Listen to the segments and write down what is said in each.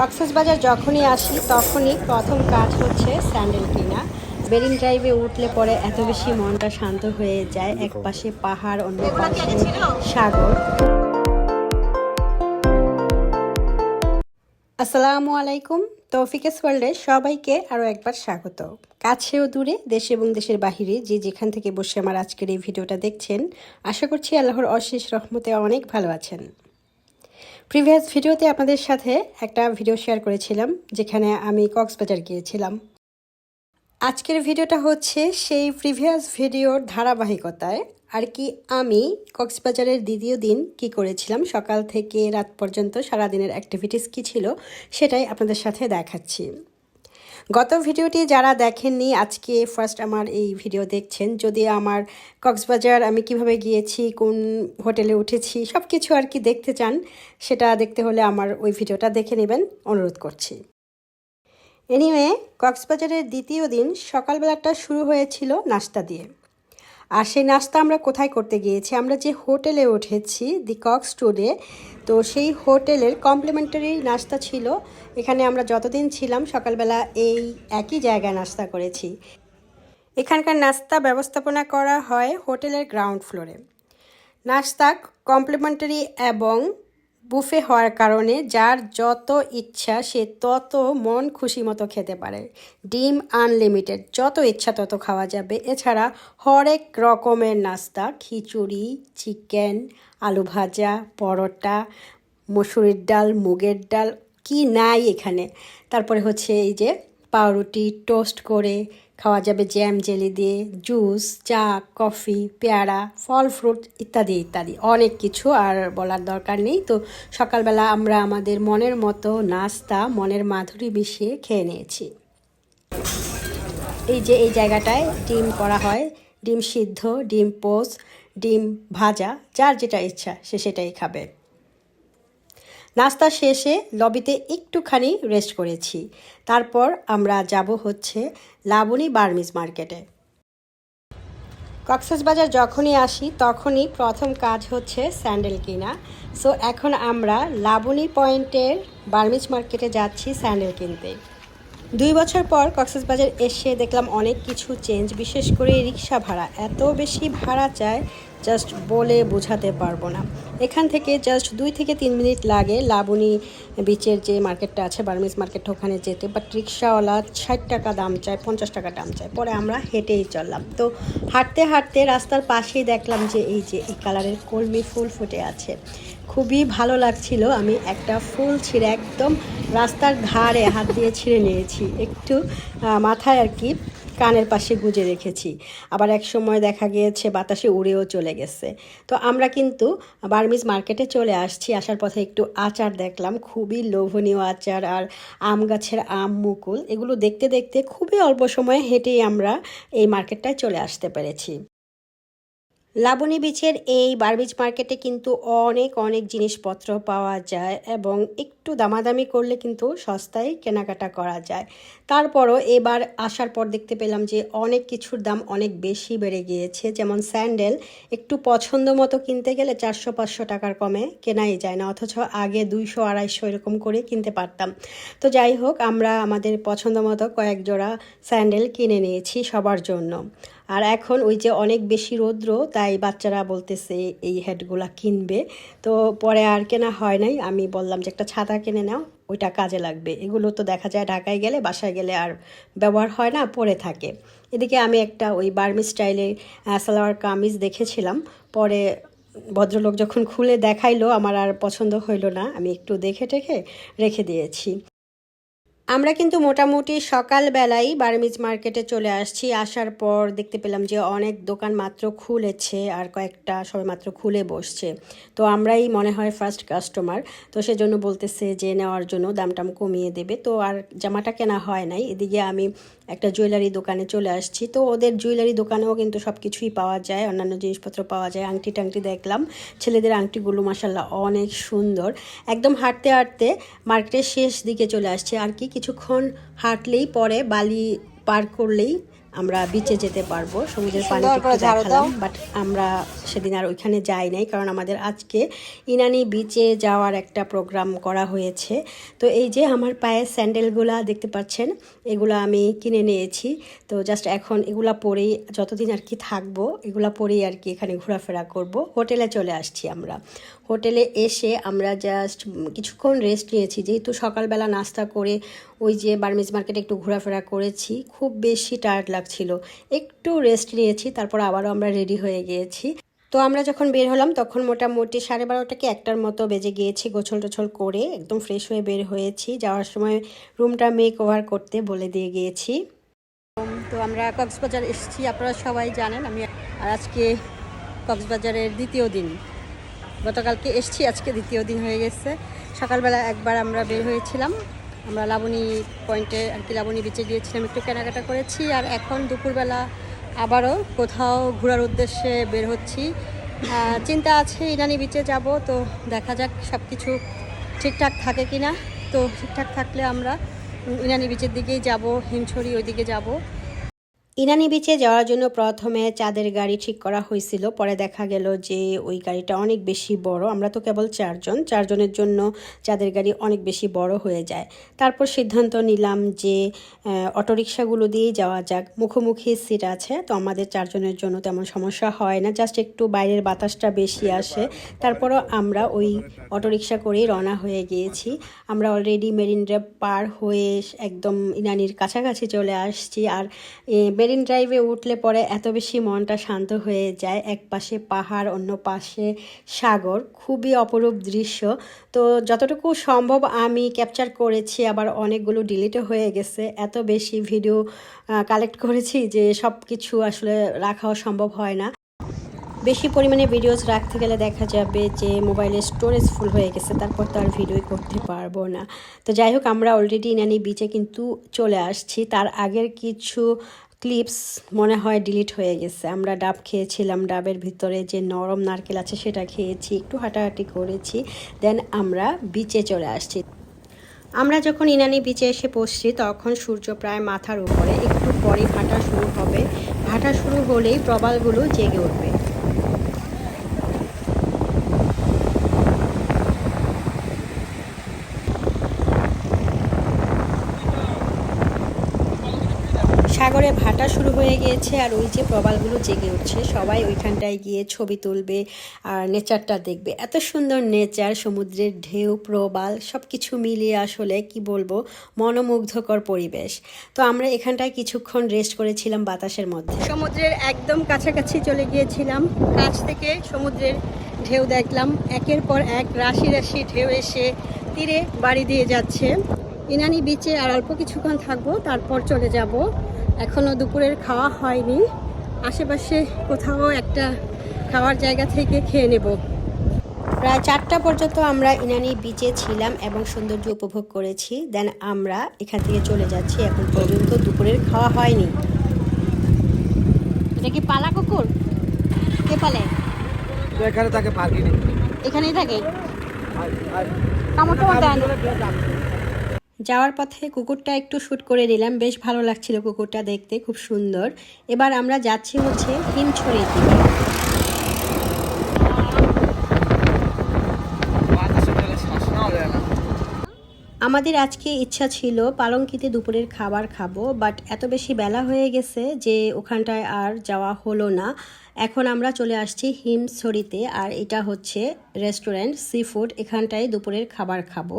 কক্সবাজার যখনই আসি তখনই প্রথম কাজ হচ্ছে স্যান্ডেল কেনা। বেরিং ড্রাইভে উঠলে পরে এত বেশি মনটা শান্ত হয়ে যায়। এক পাশে পাহাড় অন্য পাশে সাগর। আসসালামু আলাইকুম তৌফিকেস ওয়ার্ল্ডে সবাইকে আরও একবার স্বাগত। কাছেও দূরে দেশে এবং দেশের বাহিরে যে যেখান থেকে বসে আমার আজকের এই ভিডিওটা দেখছেন আশা করছি আল্লাহর অশেষ রহমতে অনেক ভালো আছেন। প্রিভিয়াস ভিডিওতে আপনাদের সাথে একটা ভিডিও শেয়ার করেছিলাম, যেখানে আমি কক্সবাজার গিয়েছিলাম। আজকের ভিডিওটা হচ্ছে সেই প্রিভিয়াস ভিডিওর ধারাবাহিকতায়, আর কি আমি কক্সবাজারের দ্বিতীয় দিন কি করেছিলাম, সকাল থেকে রাত পর্যন্ত সারাদিনের অ্যাক্টিভিটিস কী ছিল, সেটাই আপনাদের সাথে দেখাচ্ছি। গত ভিডিওটি যারা দেখেননি, আজকে ফার্স্ট আমার এই ভিডিও দেখছেন। যদি আমার কক্সবাজার আমি কীভাবে গিয়েছি, কোন হোটেলে উঠেছি সব কিছু আর কি দেখতে চান, সেটা দেখতে হলে আমার ওই ভিডিওটা দেখে নেবেন। অনুরোধ করছি। এনিওয়ে কক্সবাজারের দ্বিতীয় দিন সকালবেলাটা শুরু হয়েছিল নাস্তা দিয়ে। আর সেই নাস্তা আমরা কোথায় করতে গিয়েছি? আমরা যে হোটেলে উঠেছি দি কক্স টুডে তো সেই হোটেলের কমপ্লিমেন্টারি নাস্তা ছিল। এখানে আমরা যতদিন ছিলাম, সকালবেলা এই একই জায়গায় নাস্তা করেছি। এখানকার নাস্তা ব্যবস্থাপনা করা হয় হোটেলের গ্রাউন্ড ফ্লোরে নাস্তা কমপ্লিমেন্টারি এবং বুফে হওয়ার কারণে যার যত ইচ্ছা সে তত মন খুশি মতো খেতে পারে। ডিম আনলিমিটেড, যত ইচ্ছা তত খাওয়া যাবে। এছাড়া হরেক রকমের নাস্তা, খিচুড়ি, চিকেন, আলু ভাজা, পরোটা, মসুরির ডাল, মুগের ডাল, কি নাই এখানে। তারপরে হচ্ছে এই যে পাউরুটি, টোস্ট করে খাওয়া যাবে জ্যাম জেলি দিয়ে জুস চা কফি পেয়ারা, ফল ফ্রুট ইত্যাদি ইত্যাদি। অনেক কিছু আর বলার দরকার নেই। তো সকালবেলা আমরা আমাদের মনের মতো নাস্তা, মনের মাধুরী মিশিয়ে খেয়ে নিয়েছি। এই যে এই জায়গাটায় ডিম করা হয়, ডিম সিদ্ধ, ডিম পোস্ট ডিম ভাজা, যার যেটা ইচ্ছা সে সেটাই খাবে। নাস্তা শেষে লবিতে একটুখানি রেস্ট করেছি। তারপর আমরা যাব হচ্ছে লাবণী বার্মিজ মার্কেটে। কক্সবাজার যখনই আসি, তখনই প্রথম কাজ হচ্ছে স্যান্ডেল কিনা। সো এখন আমরা লাবণী পয়েন্টের বার্মিজ মার্কেটে যাচ্ছি স্যান্ডেল কিনতে। দুই বছর পর কক্সবাজার এসে দেখলাম অনেক কিছু চেঞ্জ, বিশেষ করে রিক্সা ভাড়া। এত বেশি ভাড়া চায় জাস্ট বলে বোঝাতে পারব না। এখান থেকে জাস্ট দুই থেকে তিন মিনিট লাগে লাবণী বিচের যে মার্কেটটা আছে বার্মিজ মার্কেট ওখানে যেতে। বাট রিক্সাওয়ালা ষাট টাকা দাম চায়, পঞ্চাশ টাকা দাম চায়। পরে আমরা হেঁটেই চললাম। তো হাঁটতে হাঁটতে রাস্তার পাশেই দেখলাম যে এই যে এই কালারের কলমি ফুল ফুটে আছে। খুবই ভালো লাগছিল। আমি একটা ফুল ছিঁড়ে একদম রাস্তার ধারে হাত দিয়ে ছিঁড়ে নিয়েছি। একটু মাথায় আর কি কানের পাশে গুঁজে রেখেছি। আবার এক সময় দেখা গিয়েছে বাতাসে উড়েও চলে গেছে। তো আমরা কিন্তু বার্মিজ মার্কেটে চলে আসছি। আসার পথে একটু আচার দেখলাম। খুবই লোভনীয় আচার আর আম গাছের আম মুকুল। এগুলো দেখতে দেখতে খুবই অল্প সময়ে হেঁটেই আমরা এই মার্কেটটায় চলে আসতে পেরেছি। লাবণী বিচের এই বারবিজ মার্কেটে কিন্তু অনেক অনেক জিনিসপত্র পাওয়া যায় এবং একটু দামাদামি করলে কিন্তু সস্তায় কেনাকাটা করা যায়। তারপরও এবার আসার পর দেখতে পেলাম যে অনেক কিছুর দাম অনেক বেশি বেড়ে গিয়েছে। যেমন স্যান্ডেল একটু পছন্দ মতো কিনতে গেলে চারশো, পাঁচশো টাকার কমে কেনাই যায় না, অথচ আগে দুইশো, আড়াইশো এরকম করে কিনতে পারতাম। তো যাই হোক, আমরা আমাদের পছন্দ মতো কয়েক জোড়া স্যান্ডেল কিনে নিয়েছি সবার জন্য। আর এখন ওই যে অনেক বেশি রৌদ্র, তাই বাচ্চারা বলতেছে এই হেডগুলা কিনবে। তো পরে আর কেনা হয় নাই। আমি বললাম যে একটা ছাতা কিনে নাও, ওইটা কাজে লাগবে। এগুলো তো দেখা যায় ঢাকায় গেলে, বাসায় গেলে আর ব্যবহার হয় না, পরে থাকে। এদিকে আমি একটা ওই বার্মি স্টাইলের সালোয়ার কামিজ দেখেছিলাম। পরে ভদ্রলোক যখন খুলে দেখাইলো, আমার আর পছন্দ হইল না। আমি একটু দেখে টেখে রেখে দিয়েছি। আমরা কিন্তু মোটামুটি সকালবেলাই বার্মিজ মার্কেটে চলে আসছি। আসার পর দেখতে পেলাম যে অনেক দোকান মাত্র খুলেছে আর কয়েকটা সবে মাত্র খুলে বসছে। তো আমরাই মনে হয় ফার্স্ট কাস্টমার তো সেজন্য বলতেছে যে নেওয়ার জন্য দামটাম কমিয়ে দেবে। তো আর জামাটা কেনা হয় নাই। এদিকে আমি একটা জুয়েলারি দোকানে চলে আসছি। তো ওদের জুয়েলারি দোকানেও কিন্তু সব কিছুই পাওয়া যায়। অন্যান্য জিনিসপত্র পাওয়া যায়। আংটি টাংটি দেখলাম। ছেলেদের আংটিগুলো মাসাল্লাহ অনেক সুন্দর। একদম হাঁটতে হাঁটতে মার্কেটের শেষ দিকে চলে আসছে। আর কি কিছুক্ষণ হাঁটলেই পরে বালি পার করলেই আমরা বিচে যেতে পারব সমুদ্রের পানি দাও। বাট আমরা সেদিন আর ওইখানে যাই নাই কারণ আমাদের আজকে ইনানি বিচে যাওয়ার একটা প্রোগ্রাম করা হয়েছে। তো এই যে আমার পায়ে স্যান্ডেলগুলা দেখতে পাচ্ছেন এগুলো আমি কিনে নিয়েছি। তো জাস্ট এখন এগুলা পরেই যতদিন আর কি থাকব এগুলা পরেই আর কি এখানে ঘোরাফেরা করব। হোটেলে চলে আসছি আমরা। হোটেলে এসে আমরা জাস্ট কিছুক্ষণ রেস্ট নিয়েছি যেহেতু সকালবেলা নাস্তা করে ওই যে বার্মিজ মার্কেটে একটু ঘোরাফেরা করেছি খুব বেশি টায়ার্ড লাগছিল। একটু রেস্ট নিয়েছি, তারপর আবারও আমরা রেডি হয়ে গিয়েছি। তো আমরা যখন বের হলাম, তখন মোটামুটি সাড়ে বারোটা কি একটার মতো বেজে গিয়েছি গোছল টোছল করে। একদম ফ্রেশ হয়ে বের হয়েছি। যাওয়ার সময় রুমটা মেক ওভার করতে বলে দিয়ে গিয়েছি। তো আমরা কক্সবাজার এসেছি, আপনারা সবাই জানেন। আমি আর আজকে কক্সবাজারের দ্বিতীয় দিন। গতকালকে এসেছি, আজকে দ্বিতীয় দিন হয়ে গেছে। সকালবেলা একবার আমরা বের হয়েছিলাম। আমরা লাবণী পয়েন্টে আর কি লাবণী বিচে গিয়েছিলাম, একটু কেনাকাটা করেছি আর এখন দুপুরবেলা আবারও কোথাও ঘোরার উদ্দেশ্যে বের হচ্ছি। চিন্তা আছে, ইরানি বিচে যাব, তো দেখা যাক সব কিছু ঠিকঠাক থাকে কি না তো ঠিকঠাক থাকলে আমরা ইনানি বিচের দিকেই যাব, হিমছড়ি ওইদিকে যাব। ইনানি বিচে যাওয়ার জন্য প্রথমে চাঁদের গাড়ি ঠিক করা হয়েছিল। পরে দেখা গেল যে ওই গাড়িটা অনেক বেশি বড়। আমরা তো কেবল চারজন। চারজনের জন্য চাঁদের গাড়ি অনেক বেশি বড় হয়ে যায়। তারপর সিদ্ধান্ত নিলাম যে অটোরিকশাগুলো দিয়েই যাওয়া যাক। মুখোমুখি সিট আছে, তো আমাদের চারজনের জন্য তেমন সমস্যা হয় না। জাস্ট একটু বাইরের বাতাসটা বেশি আসে। তারপরও আমরা ওই অটোরিকশা করেই রওনা হয়ে গিয়েছি। আমরা অলরেডি মেরিন ড্রাইভ পার হয়ে একদম ইনানির কাছাকাছি চলে আসছি। আর মেরিন ড্রাইভে উঠলে পরে এত বেশি মনটা শান্ত হয়ে যায়। এক পাশে পাহাড়, অন্য পাশে সাগর। খুবই অপরূপ দৃশ্য। তো যতটুকু সম্ভব আমি ক্যাপচার করেছি, আবার অনেকগুলো ডিলিটও হয়ে গেছে। এত বেশি ভিডিও কালেক্ট করেছি যে সব কিছু আসলে রাখাও সম্ভব হয় না। বেশি পরিমাণে ভিডিওস রাখতে গেলে দেখা যাবে যে মোবাইলের স্টোরেজ ফুল হয়ে গেছে, তারপর তো আর ভিডিওই করতে পারব না। তো যাই হোক, আমরা অলরেডি ইনানি বিচে কিন্তু চলে আসছি। তার আগের কিছু ক্লিপস মনে হয় ডিলিট হয়ে গেছে। আমরা ডাব খেয়েছিলাম, ডাবের ভিতরে যে নরম নারকেল আছে সেটা খেয়েছি, একটু হাঁটাহাঁটি করেছি দেন আমরা বিচে চলে আসছি। আমরা যখন ইনানি বিচে এসে পৌঁছছি তখন সূর্য প্রায় মাথার উপরে, একটু পরে ভাটা শুরু হবে। ভাটা শুরু হলেই প্রবালগুলো জেগে উঠবে। সাগরে ভাটা শুরু হয়ে গিয়েছে আর ওই যে প্রবালগুলো জেগে উঠছে, সবাই ওইখানটায় গিয়ে ছবি তুলবে আর নেচারটা দেখবে। এত সুন্দর নেচার, সমুদ্রের ঢেউ, প্রবাল সব কিছু মিলিয়ে আসলে কি বলব, মনোমুগ্ধকর পরিবেশ। তো আমরা এখানটায় কিছুক্ষণ রেস্ট করেছিলাম বাতাসের মধ্যে। সমুদ্রের একদম কাছাকাছি চলে গিয়েছিলাম। কাছ থেকে সমুদ্রের ঢেউ দেখলাম। একের পর এক রাশি রাশি ঢেউ এসে তীরে বাড়ি দিয়ে যাচ্ছে। ইনানি বিচে আর অল্প কিছুক্ষণ থাকব, তারপর চলে যাব। এখনও দুপুরের খাওয়া হয়নি। আশেপাশে কোথাও একটা খাওয়ার জায়গা থেকে খেয়ে নেব। প্রায় চারটা পর্যন্ত আমরা ইনানি বিচে ছিলাম এবং সৌন্দর্য উপভোগ করেছি। দেন আমরা এখান থেকে চলে যাচ্ছি। এখন পর্যন্ত দুপুরের খাওয়া হয়নি। এটা কি পালা কুকুর? কে পালে? এখানে তাকে পার্কিং। এখানেই থাকে? কামড় টামড় দেয় যাওয়ার পথে কুকুরটা একটু শ্যুট করে নিলাম। বেশ ভালো লাগছিল কুকুরটা দেখতে, খুব সুন্দর। এবার আমরা যাচ্ছি হচ্ছে হিমছড়ির দিকে। আমাদের আজকে ইচ্ছা ছিল পালঙ্কিতে দুপুরের খাবার খাব বাট এত বেশি বেলা হয়ে গেছে যে ওখানটায় আর যাওয়া হলো না। এখন আমরা চলে আসছি হিমছড়িতে, আর এটা হচ্ছে রেস্টুরেন্ট সি ফুড এখানটায় দুপুরের খাবার খাব।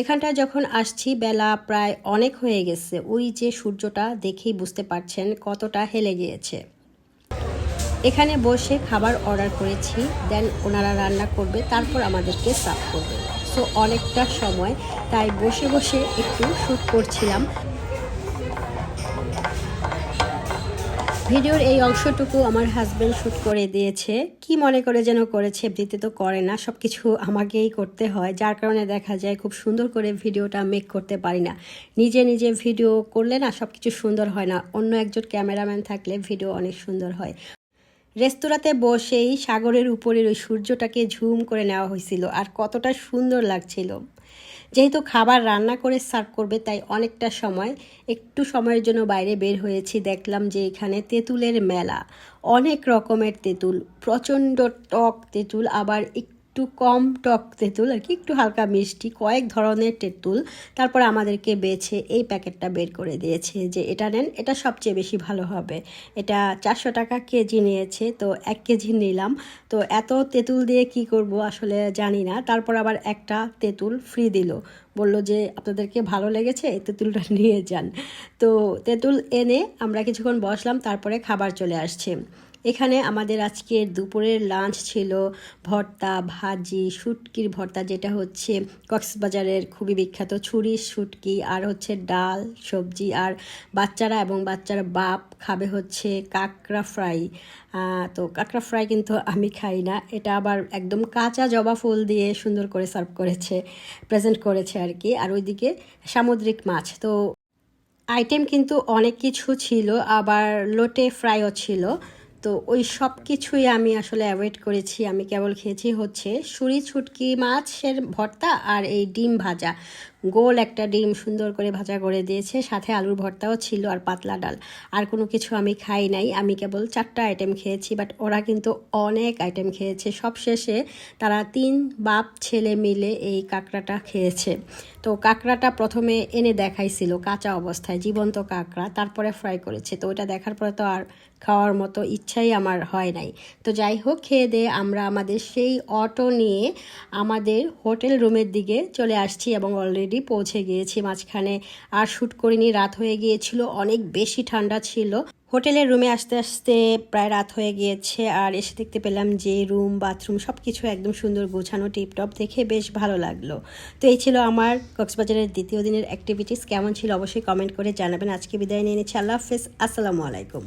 এখানটায় যখন আসছি, বেলা প্রায় অনেক হয়ে গেছে। ওই যে সূর্যটা দেখেই বুঝতে পারছেন কতটা হেলে গিয়েছে। এখানে বসে খাবার অর্ডার করেছি দেন ওনারা রান্না করবে, তারপর আমাদেরকে সার্ভ করবে। সো অনেকটা সময়, তাই বসে বসে একটু শ্যুট করছিলাম। ভিডিওর এই অংশটুকু আমার হাজব্যান্ড শ্যুট করে দিয়েছে। কি মনে করে যেন করেছে দিতে তো করে না সব কিছু আমাকেই করতে হয়। যার কারণে দেখা যায় খুব সুন্দর করে ভিডিওটা মেক করতে পারি না। নিজে নিজে ভিডিও করলে না সব কিছু সুন্দর হয় না। অন্য একজন ক্যামেরাম্যান থাকলে ভিডিও অনেক সুন্দর হয়। রেস্তোরাঁতে বসেই সাগরের উপরের ওই সূর্যটাকে ঝুম করে নেওয়া হয়েছিল আর কতটা সুন্দর লাগছিল। যেহেতু খাবার রান্না করে সার্ভ করবে, তাই অনেকটা সময়, একটু সময়ের জন্য বাইরে বের হয়েছি, দেখলাম যে এখানে তেঁতুলের মেলা। অনেক রকমের তেঁতুল, প্রচণ্ড টক তেঁতুল, আবার একটু কম টক তেঁতুল, আর কি, একটু হালকা মিষ্টি, কয়েক ধরনের তেঁতুল। তারপর আমাদেরকে বেছে এই প্যাকেটটা বের করে দিয়েছে যে, এটা নেন, এটা সবচেয়ে বেশি ভালো হবে। এটা চারশো টাকা কেজি নিয়েছে, তো এক কেজি নিলাম। তো এত তেঁতুল দিয়ে কি করব আসলে জানি না। তারপর আবার একটা তেঁতুল ফ্রি দিল। বলল যে, আপনাদেরকে ভালো লেগেছে, এই তেঁতুলটা নিয়ে যান। তো তেঁতুল এনে আমরা কিছুক্ষণ বসলাম, তারপরে খাবার চলে আসছে। এখানে আমাদের আজকের দুপুরের লাঞ্চ ছিল ভর্তা, ভাজি, শুটকির ভর্তা, যেটা হচ্ছে কক্সবাজারের খুবই বিখ্যাত ছুরি শুটকি আর হচ্ছে ডাল, সবজি। আর বাচ্চারা এবং বাচ্চার বাপ খাবে হচ্ছে কাঁকড়া ফ্রাই। তো কাঁকড়া ফ্রাই কিন্তু আমি খাই না। এটা আবার একদম কাঁচা জবা ফুল দিয়ে সুন্দর করে সার্ভ করেছে প্রেজেন্ট করেছে আর কি। আর ওইদিকে সামুদ্রিক মাছ। তো আইটেম কিন্তু অনেক কিছু ছিল, আবার লোটে ফ্রাইও ছিল। তো ওই সব কিছুই আমি আসলে অ্যাভয়েড করেছি, আমি কেবল খেয়েছি হচ্ছে সুরি, ছুটকি, মাছের ভর্তা আর এই ডিম ভাজা। গোল একটা ডিম সুন্দর করে ভাজা করে দিয়েছে, সাথে আলুর ভর্তাও ছিল আর পাতলা ডাল। আর কোনো কিছু আমি খাই নাই, আমি কেবল চারটা আইটেম খেয়েছি বাট ওরা কিন্তু অনেক আইটেম খেয়েছে। সব শেষে তারা তিন বাপ ছেলে মিলে এই কাঁকড়াটা খেয়েছে। তো কাঁকড়াটা প্রথমে এনে দেখাইছিল, কাঁচা অবস্থায়, জীবন্ত কাঁকড়া, তারপরে ফ্রাই করেছে। তো ওটা দেখার পরে তো আর খাওয়ার মতো ইচ্ছাই আমার হয় নাই। তো যাই হোক, খেয়ে দিয়ে আমরা আমাদের সেই অটো নিয়ে আমাদের হোটেল রুমের দিকে চলে আসছি এবং অলরেডি পৌঁছে গিয়েছি মাঝখানে। আর শ্যুট করিনি, রাত হয়ে গিয়েছিল, অনেক বেশি ঠান্ডা ছিল। হোটেলের রুমে আসতে আসতে প্রায় রাত হয়ে গিয়েছে, আর এসে দেখতে পেলাম যে রুম, বাথরুম সব কিছু একদম সুন্দর গোছানো, টিপটপ দেখে বেশ ভালো লাগল। তো এই ছিল আমার কক্সবাজারের দ্বিতীয় দিনের অ্যাক্টিভিটিস কেমন ছিল অবশ্যই কমেন্ট করে জানাবেন। আজকে বিদায় নিয়ে নিচ্ছি। আল্লাহ হাফেজ। আসসালামু আলাইকুম।